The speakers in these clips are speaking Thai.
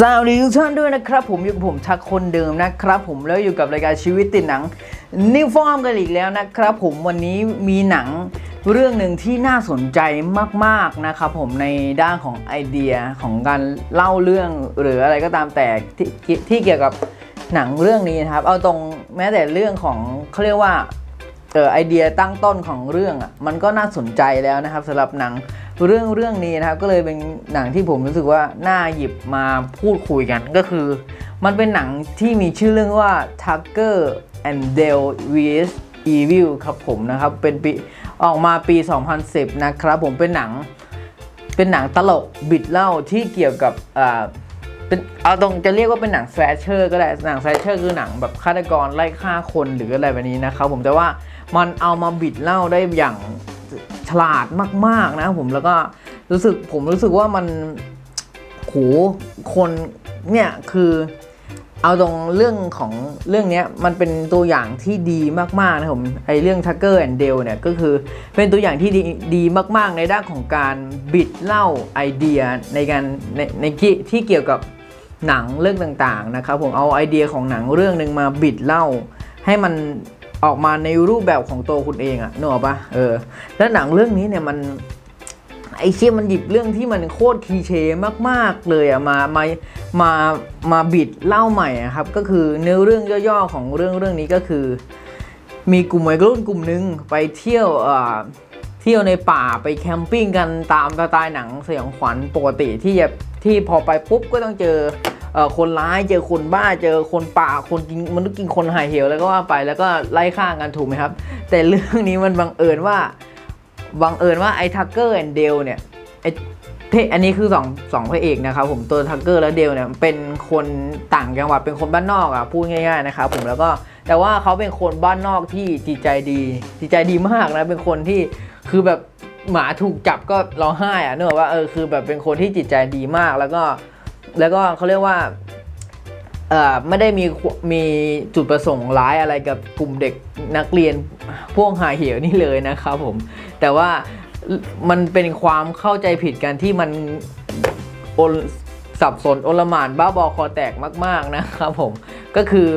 สวัสดีทุกท่านด้วยนะครับ ผมอยู่กับผมทักคนเดิมนะครับ ผมแล้วอยู่กับรายการชีวิตติดหนังนิวฟอร์มกันอีกแล้วนะครับ ผมวันนี้มีหนังเรื่องหนึ่งที่น่าสนใจมากๆนะครับผมในด้านของไอเดียของการเล่าเรื่องหรืออะไรก็ตามแต่ที่ที่เกี่ยวกับหนังเรื่องนี้นะครับ เอาตรงแม้แต่เรื่องของเขาเรียกว่า เออไอเดียตั้งต้นของเรื่องอะมันก็น่าสนใจแล้วนะครับสำหรับหนังเรื่องเรื่องนี้นะครับก็เลยเป็นหนังที่ผมรู้สึกว่าน่าหยิบมาพูดคุยกันก็คือ มันเป็นหนังที่มีชื่อเรื่องว่า Tucker and Dale vs Evil ครับผมนะครับเป็นปีออกมาปี 2010 นะครับผมเป็นหนังเป็นหนังตลกบิดเล่าที่เกี่ยวกับอ่าเป็นเอาตรงจะเรียกว่าเป็นหนังแฟชเชอร์ก็ได้หนังแฟชเชอร์คือหนังแบบฆาตกรไล่ฆ่าคนหรืออะไรแบบนี้นะครับผมแต่ว่า มันเอามาบิดเล่าได้อย่างฉลาดมาก ๆ นะผมแล้วก็รู้สึกผมรู้สึกว่ามันโหคนเนี่ยคือเอาตรงเรื่องของเรื่องนี้มันเป็นตัวอย่างที่ดีมาก ๆ นะผมไอเรื่อง Tucker and Dale เนี่ยก็คือเป็นตัวอย่างที่ดีดีมาก ๆ ในด้านของการบิดเล่าไอเดียในการในในที่เกี่ยวกับหนังเรื่องต่าง ๆ นะครับผมเอาไอเดียของหนังเรื่องหนึ่งมาบิดเล่าให้มัน ออกมาในรูปแบบของตัวคุณเองอะนึกออกปะเออ แล้วหนังเรื่องนี้เนี่ยมันไอเชี่ยมันหยิบเรื่องที่มันโคตรคีเช่มากๆเลยอะมามามามาบิดเล่าใหม่อะครับก็คือเนื้อเรื่องย่อๆของเรื่องเรื่องนี้ก็คือ มีกลุ่มวัยรุ่นกลุ่มหนึ่งไปเที่ยวเอ่อเที่ยวในป่าไปแคมปิ้งกันตามสไตล์หนังสยองขวัญปกติที่จะที่พอไปปุ๊บก็ต้องเจอ คนร้ายเจอคนบ้าเจอคนป่าคนกินมนุษย์กินคนหายเหวแล้วก็ว่าไปแล้วก็ไล่ฆ่ากันถูกไหมครับ แต่เรื่องนี้มันบังเอิญว่าบังเอิญว่าไอ้ทักเกอร์แอนเดลเนี่ยไอ้เพอันนี้คือสองสองพระเอกนะครับผมตัวทักเกอร์และเดลเนี่ยเป็นคนต่างจังหวัดเป็นคนบ้านนอกอะพูดง่ายๆนะครับผมแล้วก็แต่ว่าเขาเป็นคนบ้านนอกที่จิตใจดีจิตใจดีมากนะเป็นคนที่คือแบบหมาถูกจับก็ร้องไห้อะเนกอะว่าเออคือแบบเป็นคนที่จิตใจดีมากแล้วก็ แล้วก็เขาเรียกว่าเอ่อไม่ได้มีมีจุดประสงค์ร้ายอะไรกับกลุ่มเด็กนักเรียนพวกหาเหวนี่เลยนะครับผม แต่ว่ามันเป็นความเข้าใจผิดกันที่มันโอลสับสนโอลหมานบ้าบอคอแตกมาก ๆนะครับผมก็คือ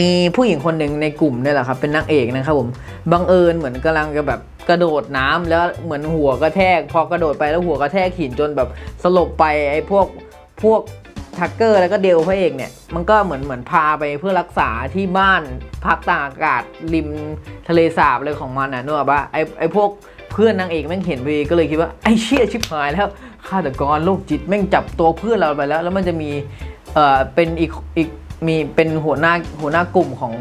มีผู้หญิงคนหนึ่งในกลุ่มเนี่ยแหละครับเป็นนางเอกนะครับผมบังเอิญเหมือนกำลังจะแบบกระโดดน้ำแล้วเหมือนหัวกระแทก พอกระโดดไปแล้วหัวกระแทกหินจนแบบสลบไปไอ้พวก พวกทักเกอร์แล้วก็เดลพระเอกเนี่ยมันก็เหมือนเหมือนพาไปเพื่อรักษาที่บ้านพักตากอากาศริมทะเลสาบเลยของมันอะนึกออกปะไอไอพวกเพื่อนนางเอกแม่งเห็นพอดีก็เลยคิดว่าไอเชี่ยชิบหายแล้วฆาตกรโรคจิตแม่งจับตัวเพื่อนเราไปแล้ว แล้วมันจะมีเอ่อเป็นอีกอีกมีเป็นหัวหน้าหัวหน้ากลุ่มของ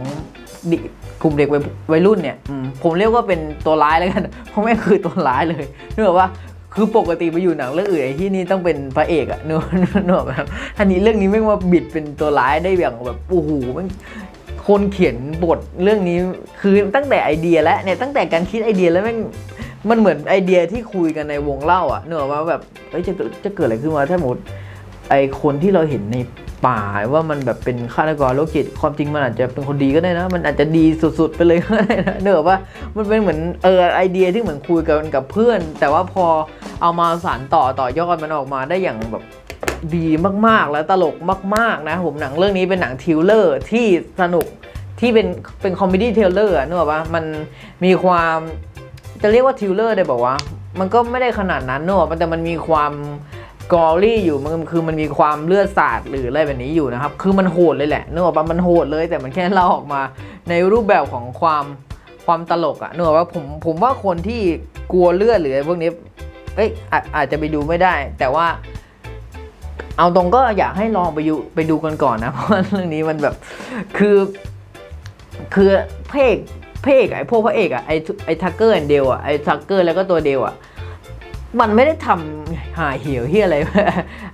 กลุ่มเด็กวัยรุ่นเนี่ยมผมเรียกว่าเป็นตัวร้ายแล้วกันเพราะแม่งคือตัวร้ายเลยนึกออกปะ คือปกติไปอยู่หนังเรื่องอื่นไอ้ที่นี่ต้องเป็นพระเอกอะเนอะเนอะแบบท่านี้เรื่องนี้ไม่งมาบิดเป็นตัวร้ายได้อย่างแบบโอ้โหมันคนเขียนบทเรื่องนี้คือตั้งแต่ไอเดียแล้วเนี่ยตั้งแต่การคิดไอเดียแล้วแม่งมันเหมือนไอเดียที่คุยกันในวงเล่าอะเนอะว่าแบบเฮ้ยจะจะเกิดอะไรขึ้นมาถ้าหมด ไอคนที่เราเห็นในป่าว่ามันแบบเป็นฆาตกรโรคจิตความจริงมันอาจจะเป็นคนดีก็ได้นะ มันอาจจะดีสุดๆ ไปเลยก็ได้นะเนอะว่ามันเป็นเหมือนเออไอเดียที่เหมือนคุยกันกับเพื่อน แต่ว่าพอเอามาสานต่อต่อยอดมันออกมาได้อย่างแบบดีมากๆ แล้วตลกมากๆนะผมหนังเรื่องนี้เป็นหนังทิวเลอร์ที่สนุกที่เป็นเป็นคอมเมดี้เทเลอร์อะนึกออกปะมันมีความจะเรียกว่าทิวเลอร์ได้บอกว่า มันก็ไม่ได้ขนาดนั้นนึกออกปะแต่มันมีความ กอรี่อยู่มันคือมันมีความเลือดสาดหรืออะไรแบบนี้อยู่นะครับ คือมันโหดเลยแหละนึกออกปะมันโหดเลย แต่มันแค่เล่าออกมาในรูปแบบของความความตลกอะนึกออกปะผมผมว่าคนที่กลัวเลือดหรืออะไรพวกนี้เอ้ยอาจอาจจะไปดูไม่ได้ แต่ว่า เอาตรงก็อยากให้ลองไปดูไปดูกันก่อนนะเพราะเรื่องนี้มันแบบคือ คือพเอกพเอกไอพวกพระเอกอะไอไอทักเกอร์แอนเดลอะไอทักเกอร์แล้วก็ตัวเดลอะ มันไม่ได้ทำหาเหี่ยวที่อะไร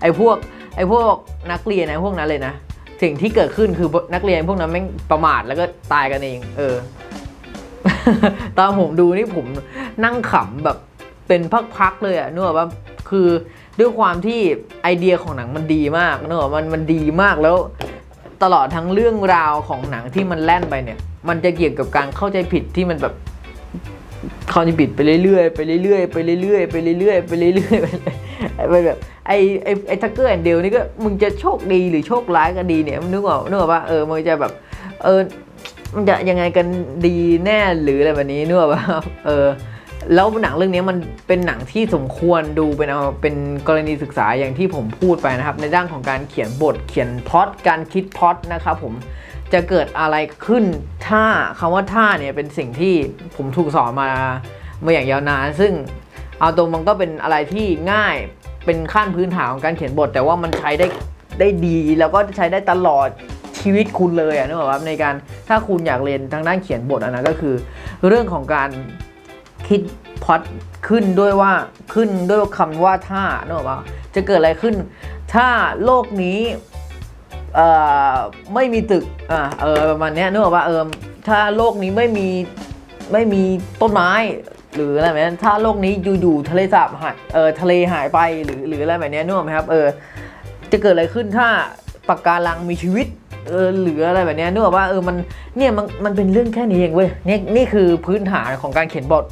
ไอ้พวกไอ้พวกนักเรียนไอพวกนั้นเลยนะสิ่งที่เกิดขึ้นคือนักเรียนพวกนั้นแม่งประมาทแล้วก็ตายกันเอง เออ ตอนผมดูนี่ผมนั่งขำแบบเป็นพักๆเลยอะนึกว่าคือด้วยความที่ไอเดียของหนังมันดีมากนึกออกมันมันดีมากแล้วตลอดทั้งเรื่องราวของหนังที่มันแล่นไปเนี่ย มันจะเกี่ยวกับการเข้าใจผิดที่มันแบบ เข้าใจผิดไปเรื่อยๆไปเรื่อยๆไปเรื่อยๆไปเรื่อยๆไปเรื่อยๆไปแบบไอไอไอทักเกอร์แอนเดลนี่ก็มึงจะโชคดีหรือโชคร้ายก็ดีเนี่ยนึกออกนึกออกว่าเออมึงจะแบบเออมันจะยังไงกันดีแน่หรืออะไรแบบนี้นึกออกว่าเออแล้วหนังเรื่องนี้มันเป็นหนังที่สมควรดูเป็นเอาเป็นกรณีศึกษาอย่างที่ผมพูดไปนะครับ ในด้านของการเขียนบทเขียนพอตการคิดพอตนะครับผม จะเกิดอะไรขึ้นถ้าคำว่าท่าเนี่ยเป็นสิ่งที่ผมถูกสอนมามาอย่างยาวนาน ซึ่งเอาตรงมันก็เป็นอะไรที่ง่ายเป็นขั้นพื้นฐานของการเขียนบท แต่ว่ามันใช้ได้ได้ดี แล้วก็ใช้ได้ตลอดชีวิตคุณเลยอะนึกออกปะในการถ้าคุณอยากเรียนทางด้านเขียนบทอะนะก็คือ เรื่องของการคิดพอดขึ้นด้วยว่าขึ้นด้วยคำว่าถ้านึกออกปะจะเกิดอะไรขึ้น ถ้าโลกนี้ ไม่มีตึกอ่าเออประมาณนี้นึกออกปะเออถ้าโลกนี้ไม่มีไม่มีต้นไม้หรืออะไรแบบนี้ถ้าโลกนี้อยู่ๆทะเลสาบหายเออทะเลหายไปหรือหรืออะไรแบบนี้นึกออกไหมครับเออจะเกิดอะไรขึ้นถ้าปะการังมีชีวิตเออหรืออะไรแบบนี้นึกออกว่าเออมันเนี่ยมันมันเป็นเรื่องแค่นี้เองเว้ยนี่นี่คือพื้นฐานของการเขียนบท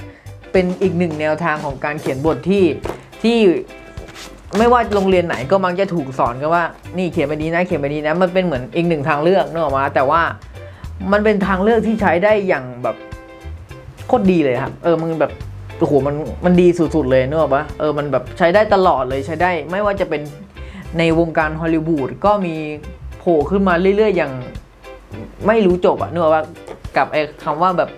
เป็นอีกหนึ่งแนวทางของการเขียนบทที่ที่ ไม่ว่าโรงเรียนไหนก็มักจะถูกสอนกันว่า นี่เขียนไปนี้นะเขียนไปนี้นะมันเป็นเหมือนอีกหนึ่งทางเลือกนึกออกมา แต่ว่ามันเป็นทางเลือกที่ใช้ได้อย่างแบบโคตรดีเลยครับเออมันแบบโอ้โหมันมันดีสุดๆเลยนึกออกปะเออมันแบบใช้ได้ตลอดเลยใช้ได้ ไม่ว่าจะเป็นในวงการฮอลลีวูดก็มีโผล่ขึ้นมาเรื่อยๆ อย่างไม่รู้จบอะนึกออกว่ากับไอ้คำว่าแบบ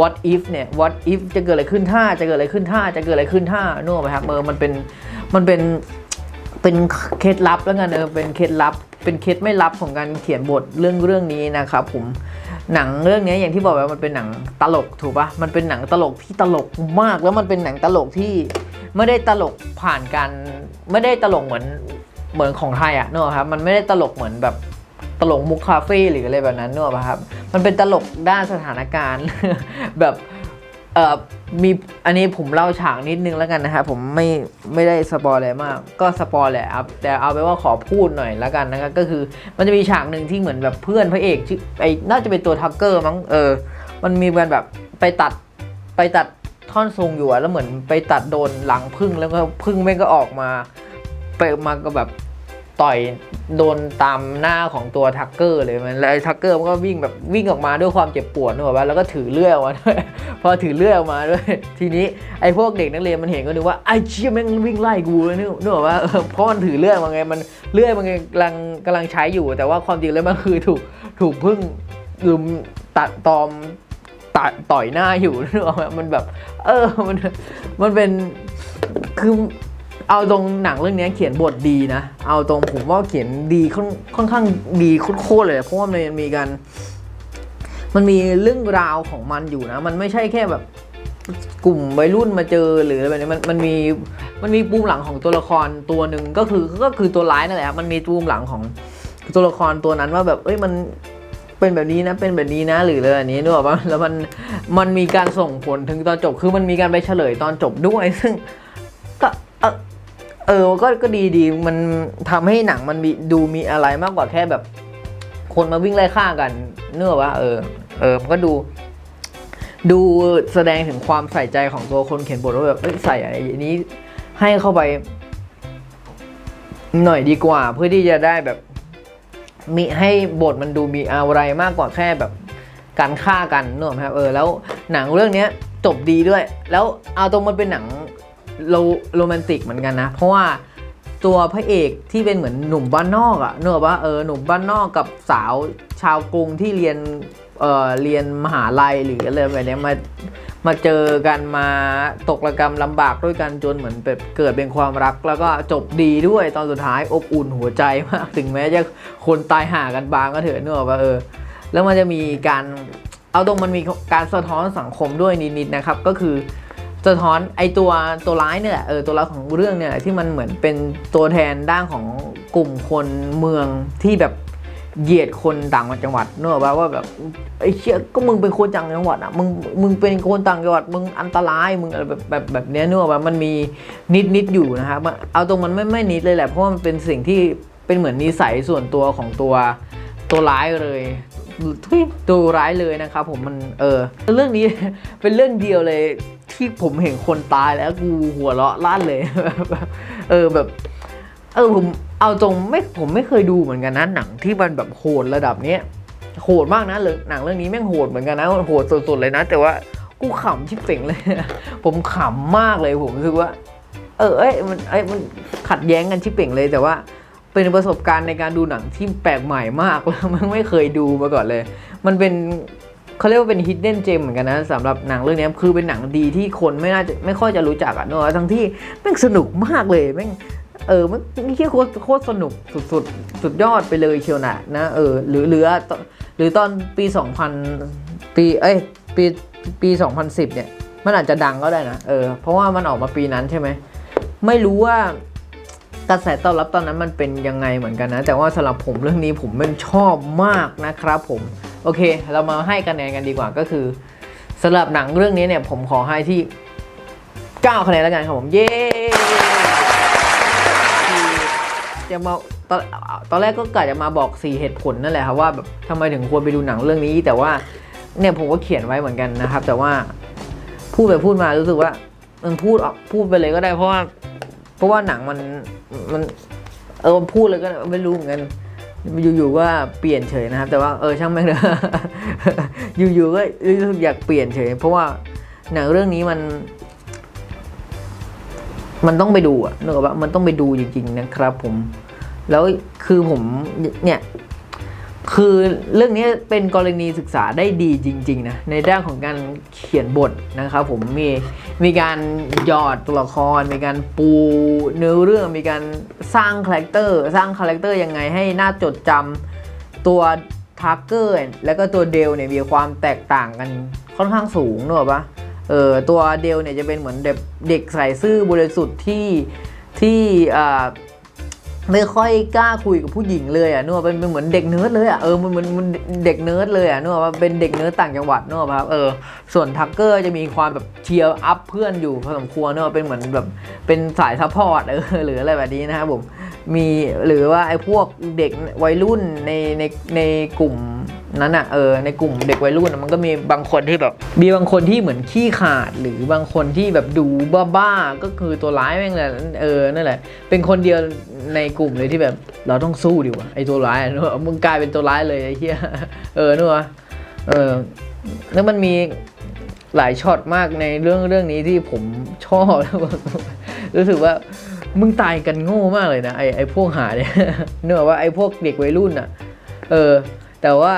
what if เนี่ย what if จะเกิดอะไรขึ้นถ้าจะเกิดอะไรขึ้นถ้าจะเกิดอะไรขึ้นถ้านึกออกไหมครับเออมันเป็นมันเป็น เป็นเคล็ดลับแล้วกันเออเป็นเคล็ดลับ เป็นเคล็ดไม่ลับของการเขียนบทเรื่องเรื่องนี้นะครับผมหนังเรื่องนี้อย่างที่บอกไปว่ามันเป็นหนังตลกถูกปะมันเป็นหนังตลกที่ตลกมากแล้วมันเป็นหนังตลกที่ไม่ได้ตลกผ่านการไม่ได้ตลกเหมือนเหมือนของไทยอะนึกออกไหมครับมันไม่ได้ตลกเหมือนแบบตลกมุกคาเฟ่หรืออะไรแบบนั้นนึกออกปะครับมันเป็นตลกด้านสถานการณ์แบบเออ มีอันนี้ผมเล่าฉากนิดนึงแล้วกันนะครับผมไม่ไม่ได้สปอยอะไรมาก ก็สปอยแหละครับแต่เอาไปว่าขอพูดหน่อยแล้วกันนะครับก็คือมันจะมีฉากหนึ่งที่เหมือนแบบเพื่อนพระเอกชื่อไอ้น่าจะเป็นตัวทักเกอร์มั้งเออ มันมีการแบบไปตัดไปตัดท่อนทรงอยู่อะแล้วเหมือนไปตัดโดนหลังพึ่งแล้วก็พึ่งแม่งก็ออกมาไปมาก็แบบ ต่อยโดนตามหน้าของตัวทักเกอร์เลยมันแล้วไอ้ทักเกอร์มันก็วิ่งแบบวิ่งออกมาด้วยความเจ็บปวดนึกออกปะแล้วก็ถือเลื่อยออกมาด้วยพอถือเลื่อยออกมาด้วย ทีนี้ไอ้พวกเด็กนักเรียนมันเห็นก็นึกว่าไอ้เชี่ยแม่งวิ่งไล่กูเลยนึกนึกออกว่าเพราะมันถือเลื่อยมาไงมันเลื่อยมันกำลังกำลังใช้อยู่ แต่ว่าความจริงแล้วมันคือถูกถูกพึ่งลุมตัดตอมตัดต่อยหน้าอยู่นึกออกไหมมันแบบ เออมันมันเป็นคือ เอาตรงหนังเรื่องนี้เขียนบทดีนะ เอาตรงผมว่าเขียนดีค่อนค่อนข้างดีโคตรเลย เพราะว่ามันมีการ มันมีเรื่องราวของมันอยู่นะ มันไม่ใช่แค่แบบกลุ่มวัยรุ่นมาเจอหรืออะไรแบบนี้มันมันมีมันมีปูมหลังของตัวละครตัวหนึ่งก็คือก็คือตัวร้ายนั่นแหละมันมีปูมหลังของตัวละครตัวนั้นว่าแบบเอ้ยมันเป็นแบบนี้นะเป็นแบบนี้นะหรืออะไรแบบนี้นึกออกปะแล้วมันมันมีการส่งผลถึงตอนจบคือมันมีการไปเฉลยตอนจบด้วยซึ่งก็ เออก็ก็ดีดีมันทำให้หนังมันมีดูมีอะไรมากกว่าแค่แบบ คนมาวิ่งไล่ฆ่ากันเนื้อว่า เออ เออมันก็ดู ดูแสดงถึงความใส่ใจของตัวคนเขียนบทว่าแบบใส่อะไรอย่างนี้ให้เข้าไป หน่อยดีกว่า เพื่อที่จะได้แบบ มีให้บทมันดูมีอะไรมากกว่าแค่แบบการฆ่ากันเนอะครับเออแล้วหนังเรื่องเนี้ยจบดีด้วย แล้วเอาตรงมันเป็นหนัง โรโรแมนติกเหมือนกันนะ เพราะว่าตัวพระเอกที่เป็นเหมือนหนุ่มบ้านนอกอะเนกอะว่าเออหนุ่มบ้านนอกกับสาวชาวกรุงที่เรียนเออเรียนมหาลัยหรืออะไรแบบนี้มามาเจอกันมาตกระกรรมลำบากด้วยกันจนเหมือนแบบเกิดเป็นความรัก แล้วก็จบดีด้วยตอนสุดท้ายอบอุ่นหัวใจมากถึงแม้จะคนตายห่ากันบางก็เถอะเนกอะว่าเออแล้วมันจะมีการเอาตรงมันมีการสะท้อนสังคมด้วยนิดๆนะครับ ก็คือ สะท้อนไอตัวตัวร้ายเนี่ยแหละเออตัวร้ายของเรื่องเนี่ยที่มันเหมือนเป็นตัวแทนด้านของกลุ่มคนเมืองที่แบบเหยียดคนต่างจังหวัดเนอะว่าแบบไอ้เชี่ยก็มึงเป็นคนต่างจังหวัดอะมึงมึงเป็นคนต่างจังหวัดมึงอันตรายมึงอะไรแบบแบบแบบเนี้ยเนอะว่ามันมีนิดนิดอยู่นะครับเอาตรงมันไม่ไม่นิดเลยแหละเพราะว่ามันเป็นสิ่งที่เป็นเหมือนนิสัยส่วนตัวของตัวตัวร้ายเลยตัวร้ายเลยนะครับผมมันเออเรื่องนี้เป็นเรื่องเดียวเลย ที่ผมเห็นคนตายแล้วกูหัวเราะลั่นเลยแบบเออแบบ เออผมเอาตรงไม่ผมไม่เคยดูเหมือนกันนะหนังที่มันแบบโหดระดับเนี้ยโหดมากนะเรื่องหนังเรื่องนี้แม่งโหดเหมือนกันนะโหดสุดๆเลยนะ แต่ว่ากูขำชิบเป่งเลย ผมขำมากเลยผมรู้สึกว่า เออเอ้ยมันเอ้ยมันขัดแย้งกันชิบเป่งเลยแต่ว่าเป็นประสบการณ์ในการดูหนังที่แปลกใหม่มากแล้วมันไม่เคยดูมาก่อนเลย มันเป็น เขาเรียกว่าเป็น hidden gem เหมือนกันนะสำหรับหนังเรื่องนี้คือเป็นหนังดีที่คนไม่น่าจะไม่ค่อยจะรู้จักอะเนอะทั้งที่แม่งสนุกมากเลยแม่งเออมันนี่โคตรโคตรสนุกสุดสุดสุดยอดไปเลยเชียวนะนะเออหรือหรือหรือตอนปี 2000 ปีเอ้ยปีปี 2010 เนี่ย มันอาจจะดังก็ได้นะเออเพราะว่ามันออกมาปีนั้นใช่ไหมไม่รู้ว่ากระแสตอบรับตอนนั้นมันเป็นยังไงเหมือนกันนะ แต่ว่าสำหรับผมเรื่องนี้ผมเป็นชอบมากนะครับผม โอเค เรามาให้คะแนนกันดีกว่าก็คือสำหรับหนังเรื่องนี้เนี่ยผมขอให้ที่ 9 คะแนนแล้วกันครับผม เย้จะมาตอนตอนแรกก็กะจะมาบอก 4 เหตุผลนั่นแหละครับว่าแบบทำไมถึงควรไปดูหนังเรื่องนี้ แต่ว่าเนี่ยผมก็เขียนไว้เหมือนกันนะครับ แต่ว่าพูดไปพูดมารู้สึกว่าเออพูดออกพูดไปเลยก็ได้เพราะว่า เพราะว่าหนังมันมันเออพูดเลยก็ไม่รู้เหมือนกัน อยู่ๆก็เปลี่ยนเฉยนะครับ แต่ว่าเออช่างแม่งเถอะอยู่ๆก็รู้สึกอยากเปลี่ยนเฉย เพราะว่าหนังเรื่องนี้มัน มันต้องไปดูอะนึกออกปะมันต้องไปดูจริงๆนะครับผม แล้วคือผมเนี่ย คือเรื่องนี้เป็นกรณีศึกษาได้ดีจริงๆนะในด้านของการเขียนบทนะครับผมมีมีการหยอดตัวละคร มีการปูเนื้อเรื่องมีการสร้างคาแรคเตอร์สร้างคาแรคเตอร์ยังไงให้น่าจดจำตัวทาร์เกอร์แล้วก็ตัวเดลเนี่ยมีความแตกต่างกันค่อนข้างสูงเนกอะปะเออตัวเดลเนี่ยจะเป็นเหมือนเด็กเด็กใส่ซื่อบริสุทธิ์ที่ที่อ่า ไม่ค่อยกล้าคุยกับผู้หญิงเลยอะนึกว่าเป็นเป็นเหมือนเด็กเนิร์ดเลยอะเออมันมันมันเด็กเนิร์ดเลยอะนึกว่าเป็นเด็กเนิร์ดต่างจังหวัดนึกว่าครับเออส่วนทักเกอร์จะมีความแบบเชียร์อัพเพื่อนอยู่พอสมควรนึกว่าเป็นเหมือนแบบเป็นสายซัพพอร์ตเออหรืออะไรแบบนี้นะครับผมมีหรือว่าไอ้พวกเด็กวัยรุ่นในในในกลุ่ม นั้นอะเออในกลุ่มเด็กวัยรุ่นมันก็มีบางคนที่แบบมีบางคนที่เหมือนขี้ขาด หรือบางคนที่แบบดูบ้าๆก็คือตัวร้ายแม่งแหละเออนั่นแหละ เป็นคนเดียวในกลุ่มเลยที่แบบเราต้องสู้ดิวะไอตัวร้ายนึกว่ามึงกลายเป็นตัวร้ายเลยไอ้เหี้ยเออนึกว่าเออแล้วมันมีหลายช็อตมากในเรื่องเรื่องนี้ที่ผมชอบแล้วแบบรู้สึกว่ามึงตายกันโง่มากเลยนะไอไอพวกหาเนี่ยเนื่อว่าไอพวกเด็กวัยรุ่นอะ เออ แต่ว่า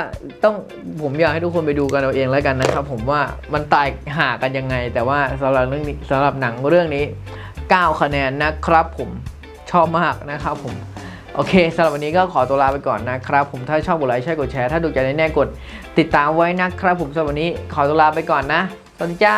ต้องผมอยากให้ทุกคนไปดูกันเอาเองแล้วกันนะครับ ผมว่ามันตายหากันยังไง แต่ว่าสำหรับเรื่องนี้สำหรับหนังเรื่องนี้ 9 คะแนนนะครับผมชอบมากนะครับผมโอเคสำหรับวันนี้ก็ขอตัวลาไปก่อนนะครับ ผมถ้าชอบกดไลค์ใช่กดแชร์ถ้าถูใจแน่ๆกด ติดตามไว้นะครับ ผมสำหรับวันนี้ขอตัวลาไปก่อนนะสวัสดีจ้า